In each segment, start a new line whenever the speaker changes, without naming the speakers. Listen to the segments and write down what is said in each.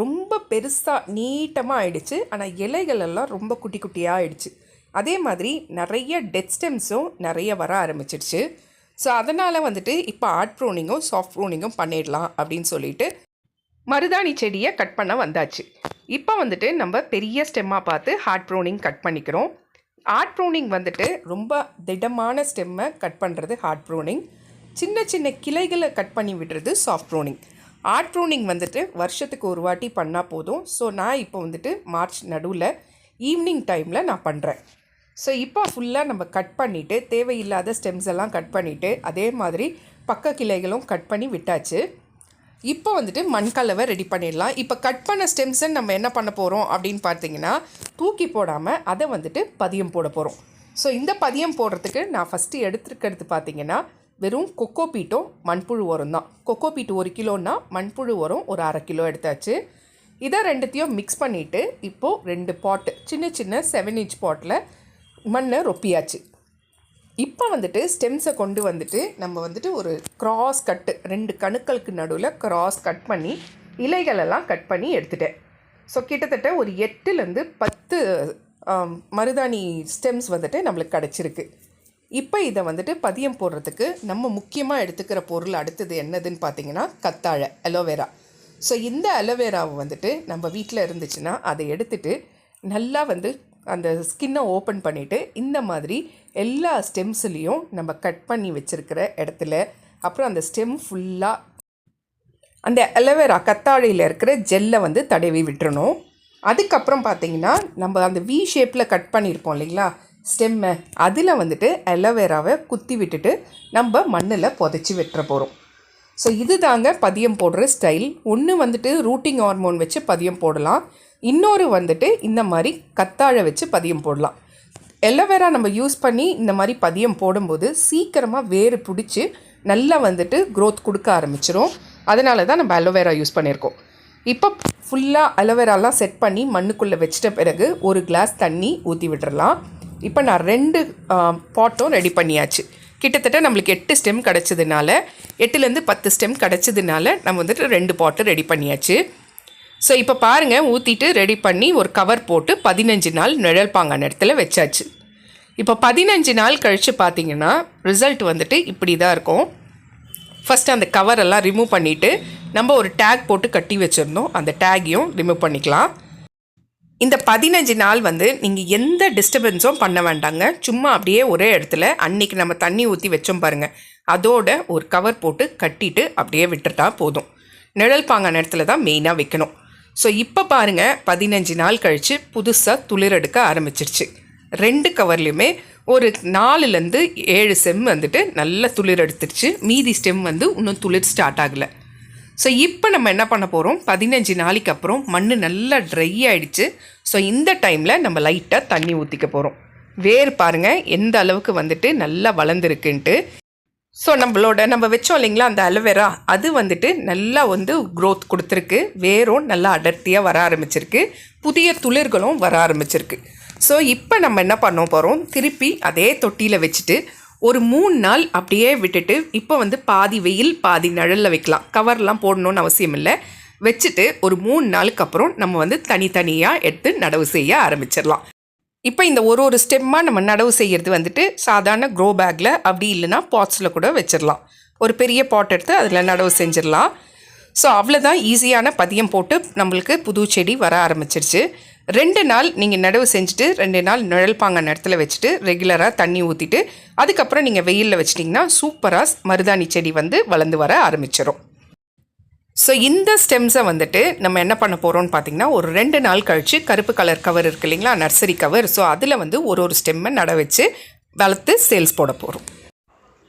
ரொம்ப பெருசாக நீட்டமாக ஆயிடுச்சு. ஆனால் இலைகள் எல்லாம் ரொம்ப குட்டி குட்டியாக ஆயிடுச்சு. அதே மாதிரி நிறைய டெத் ஸ்டெம்ஸும் நிறைய வர ஆரம்பிச்சிடுச்சு ஸோ அதனால் வந்துட்டு இப்போ ஆர்ட் ப்ரூனிங்கும் சாஃப்ட் ப்ரூனிங்கும் பண்ணிடலாம் அப்படின்னு சொல்லிட்டு மருதாணி செடியை கட் பண்ண வந்தாச்சு. இப்போ வந்துட்டு நம்ம பெரிய ஸ்டெம்மாக பார்த்து ஹார்ட் ப்ரூனிங் கட் பண்ணிக்கிறோம். ஹார்ட் ப்ரூனிங் வந்துட்டு ரொம்ப திடமான ஸ்டெம்மை கட் பண்ணுறது ஹார்ட் ப்ரூனிங் சின்ன சின்ன கிளைகளை கட் பண்ணி விடுறது சாஃப்ட் ப்ரூனிங் ஆர்ட் வந்துட்டு வருஷத்துக்கு ஒரு வாட்டி பண்ணால் போதும். ஸோ நான் இப்போ வந்துட்டு மார்ச் நடுவில் ஈவினிங் டைமில் நான் பண்ணுறேன் ஸோ இப்போ ஃபுல்லாக நம்ம கட் பண்ணிவிட்டு தேவையில்லாத ஸ்டெம்ஸ் எல்லாம் கட் பண்ணிவிட்டு அதே மாதிரி பக்க கிளைகளும் கட் பண்ணி விட்டாச்சு. இப்போ வந்துட்டு மண்கலவை ரெடி பண்ணிடலாம். இப்போ கட் பண்ண ஸ்டெம்ஸை நம்ம என்ன பண்ண போகிறோம் அப்படின்னு பார்த்தீங்கன்னா தூக்கி போடாமல் அதை வந்துட்டு பதியம் போட போகிறோம் ஸோ இந்த பதியம் போடுறதுக்கு நான் ஃபஸ்ட்டு எடுத்துருக்கிறது பார்த்தீங்கன்னா வெறும் கொக்கோ பீட்டும் மண்புழு உரம் தான். கொக்கோ பீட்டு ஒரு கிலோன்னா மண்புழு உரம் ஒரு அரை கிலோ எடுத்தாச்சு. இதை ரெண்டுத்தையும் மிக்ஸ் பண்ணிவிட்டு இப்போது ரெண்டு பாட்டு சின்ன சின்ன செவன் இன்ச் பாட்டில் மண்ணை ரொப்பியாச்சு. இப்போ வந்துட்டு ஸ்டெம்ஸை கொண்டு வந்துட்டு நம்ம வந்துட்டு ஒரு கிராஸ் கட்டு ரெண்டு கணுக்களுக்கு நடுவில் கிராஸ் கட் பண்ணி இலைகளெல்லாம் கட் பண்ணி எடுத்துட்டேன். ஸோ கிட்டத்தட்ட ஒரு எட்டுலேருந்து பத்து மருதாணி ஸ்டெம்ஸ் வந்துட்டு நம்மளுக்கு கிடச்சிருக்கு. இப்போ இதை வந்துட்டு பதியம் போடுறதுக்கு நம்ம முக்கியமாக எடுத்துக்கிற பொருள் அடுத்தது என்னதுன்னு பார்த்தீங்கன்னா கத்தாழை அலோவேரா ஸோ இந்த அலோவேராவை வந்துட்டு நம்ம வீட்டில் இருந்துச்சுன்னா அதை எடுத்துட்டு நல்லா வந்து அந்த ஸ்கின்னை ஓப்பன் பண்ணிவிட்டு இந்த மாதிரி எல்லா ஸ்டெம்ஸ்லேயும் நம்ம கட் பண்ணி வச்சுருக்கிற இடத்துல அப்புறம் அந்த ஸ்டெம் ஃபுல்லாக அந்த அலோவேரா கத்தாழையில் இருக்கிற ஜெல்லை வந்து தடவி விட்டுறணும். அதுக்கப்புறம் பார்த்தீங்கன்னா நம்ம அந்த வி ஷேப்பில் கட் பண்ணியிருப்போம் இல்லைங்களா? ஸ்டெம்மை அதில் வந்துட்டு அலோவேராவை குத்தி விட்டுட்டு நம்ம மண்ணில் புதைச்சி வெட்டுற போகிறோம் ஸோ இது தாங்க பதியம் போடுற ஸ்டைல் ஒன்று வந்துட்டு ரூட்டிங் ஹார்மோன் வச்சு பதியம் போடலாம். இன்னொரு வந்துட்டு இந்த மாதிரி கத்தாழை வச்சு பதியம் போடலாம். எலோவேரா நம்ம யூஸ் பண்ணி இந்த மாதிரி பதியம் போடும்போது சீக்கிரமாக வேறு பிடிச்சி நல்லா வந்துட்டு க்ரோத் கொடுக்க ஆரம்பிச்சிரும். அதனால தான் நம்ம அலோவேரா யூஸ் பண்ணியிருக்கோம். இப்போ ஃபுல்லாக அலோவேராலாம் செட் பண்ணி மண்ணுக்குள்ளே வச்சிட்ட பிறகு ஒரு கிளாஸ் தண்ணி ஊற்றி விட்டுறலாம். இப்போ நான் ரெண்டு பாட்டும் ரெடி பண்ணியாச்சு. கிட்டத்தட்ட நம்மளுக்கு எட்டு ஸ்டெம் கிடச்சதுனால எட்டுலேருந்து பத்து ஸ்டெம் கிடச்சதுனால நம்ம வந்துட்டு ரெண்டு பாட்டு ரெடி பண்ணியாச்சு. ஸோ இப்போ பாருங்கள் ஊற்றிட்டு ரெடி பண்ணி ஒரு கவர் போட்டு பதினஞ்சு நாள் நிழல் பாங்கான இடத்துல வச்சாச்சு. இப்போ பதினஞ்சு நாள் கழித்து பார்த்தீங்கன்னா ரிசல்ட் வந்துட்டு இப்படி தான் இருக்கும். ஃபஸ்ட்டு அந்த கவரெல்லாம் ரிமூவ் பண்ணிவிட்டு நம்ம ஒரு டேக் போட்டு கட்டி வச்சுருந்தோம். அந்த டேக்கையும் ரிமூவ் பண்ணிக்கலாம். இந்த பதினஞ்சு நாள் வந்து நீங்கள் எந்த டிஸ்டர்பன்ஸும் பண்ண வேண்டாங்க. சும்மா அப்படியே ஒரே இடத்துல அன்னைக்கு நம்ம தண்ணி ஊற்றி வச்சோம் பாருங்கள் அதோட ஒரு கவர் போட்டு கட்டிட்டு அப்படியே விட்டுட்டா போதும். நிழல் பாங்கான இடத்துல தான் மெயினாக வைக்கணும். ஸோ இப்போ பாருங்கள் பதினஞ்சு நாள் கழித்து புதுசாக துளிர் எடுக்க ஆரம்பிச்சிருச்சு. ரெண்டு கவர்லேயுமே ஒரு நாலுலேருந்து ஏழு செம் வந்துட்டு நல்ல துளிர் எடுத்துருச்சு. மீதி ஸ்டெம் வந்து இன்னும் துளிர் ஸ்டார்ட் ஆகலை. ஸோ இப்போ நம்ம என்ன பண்ண போகிறோம் பதினஞ்சு நாளைக்கு அப்புறம் மண் நல்லா ட்ரை ஆகிடுச்சு ஸோ இந்த டைமில் நம்ம லைட்டாக தண்ணி ஊற்றிக்க போகிறோம் வேர் பாருங்கள் எந்த அளவுக்கு வந்துட்டு நல்லா வளர்ந்துருக்குன்ட்டு. ஸோ நம்மளோட நம்ம வச்சோம் இல்லைங்களா அந்த அலோவேரா அது வந்துட்டு நல்லா வந்து க்ரோத் கொடுத்துருக்கு. வேரும் நல்லா அடர்த்தியாக வர ஆரம்பிச்சிருக்கு. புதிய துளிர்களும் வர ஆரம்பிச்சிருக்கு. ஸோ இப்போ நம்ம என்ன பண்ண போகிறோம் திருப்பி அதே தொட்டியில் வச்சுட்டு ஒரு மூணு நாள் அப்படியே விட்டுட்டு இப்போ வந்து பாதி வெயில் பாதி நிழலில் வைக்கலாம். கவர்லாம் போடணும்னு அவசியம் இல்லை. வச்சுட்டு ஒரு மூணு நாளுக்கு அப்புறம் நம்ம வந்து தனித்தனியாக எடுத்து நடவு செய்ய ஆரம்பிச்சிடலாம். இப்போ இந்த ஒரு ஒரு ஸ்டெம்மாக நம்ம நடவு செய்கிறது வந்துட்டு சாதாரண க்ரோ பேக்கில் அப்படி இல்லைன்னா பாட்ஸில் கூட வச்சிடலாம். ஒரு பெரிய பாட் எடுத்து அதில் நடவு செஞ்சிடலாம். ஸோ அவ்வளோதான் ஈஸியான பதியம் போட்டு நம்மளுக்கு புது செடி வர ஆரம்பிச்சிருச்சு. ரெண்டு நாள் நீங்கள் நடவு செஞ்சுட்டு ரெண்டு நாள் நிழல்பாங்க நேரத்தில் இடத்துல வச்சுட்டு ரெகுலராக தண்ணி ஊற்றிட்டு அதுக்கப்புறம் நீங்கள் வெயிலில் வச்சிட்டிங்கன்னா சூப்பராக மருதாணி செடி வந்து வளர்ந்து வர ஆரம்பிச்சிடும் ஸோ இந்த ஸ்டெம்ஸை வந்துட்டு நம்ம என்ன பண்ண போகிறோம்னு பார்த்தீங்கன்னா ஒரு ரெண்டு நாள் கழித்து கருப்பு கலர் கவர் இருக்கு இல்லைங்களா நர்சரி கவர் ஸோ அதில் வந்து ஒரு ஒரு ஸ்டெம்மை நட வச்சு வளர்த்து சேல்ஸ் போட போகிறோம்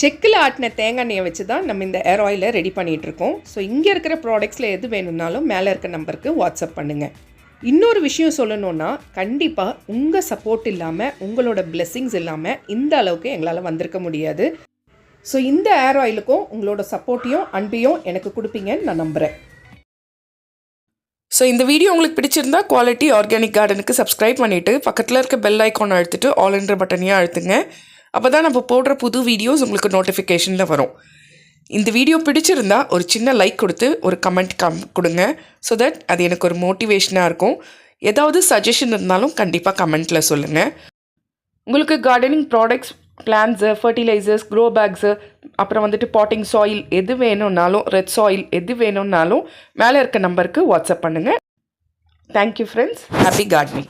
செக்கில் ஆட்டின தேங்காய் எண்ணெயை வச்சு தான் நம்ம இந்த ஏர் ஆயிலை ரெடி பண்ணிகிட்ருக்கோம். ஸோ இங்கே இருக்கிற ப்ராடக்ட்ஸில் எது வேணும்னாலும் மேலே இருக்க நம்பருக்கு வாட்ஸ்அப் பண்ணுங்கள் இன்னொரு விஷயம் சொல்லணுன்னா கண்டிப்பாக உங்கள் சப்போர்ட் இல்லாமல் உங்களோட பிளெஸ்ஸிங்ஸ் இல்லாமல் இந்த அளவுக்கு எங்களால் வந்திருக்க முடியாது. ஸோ இந்த ஏர் ஆயிலுக்கும் உங்களோட சப்போர்ட்டையும் அன்பையும் எனக்கு கொடுப்பீங்கன்னு நான் நம்புகிறேன் ஸோ இந்த வீடியோ உங்களுக்கு பிடிச்சிருந்தா குவாலிட்டி ஆர்கானிக் கார்டனுக்கு சப்ஸ்கிரைப் பண்ணிவிட்டு பக்கத்தில் இருக்க பெல் ஐக்கான் அழுத்திட்டு ஆல் என்ற பட்டனையும் அழுத்துங்க. அப்போ தான் நம்ம போடுற புது வீடியோஸ் உங்களுக்கு நோட்டிஃபிகேஷனில் வரும். இந்த வீடியோ பிடிச்சிருந்தா ஒரு சின்ன லைக் கொடுத்து ஒரு கமெண்ட் கம் கொடுங்க. ஸோ தட் அது எனக்கு ஒரு மோட்டிவேஷனாக இருக்கும். ஏதாவது சஜஷன் இருந்தாலும் கண்டிப்பாக கமெண்ட்டில் சொல்லுங்கள் உங்களுக்கு gardening products plants fertilisers grow bags அப்புறம் வந்துட்டு பாட்டிங் சாயில் எது வேணும்னாலும் ரெட் சாயில் எது வேணும்னாலும் மேலே இருக்க நம்பருக்கு வாட்ஸ்அப் பண்ணுங்கள் தேங்க்யூ ஃப்ரெண்ட்ஸ் ஹாப்பி கார்டனிங்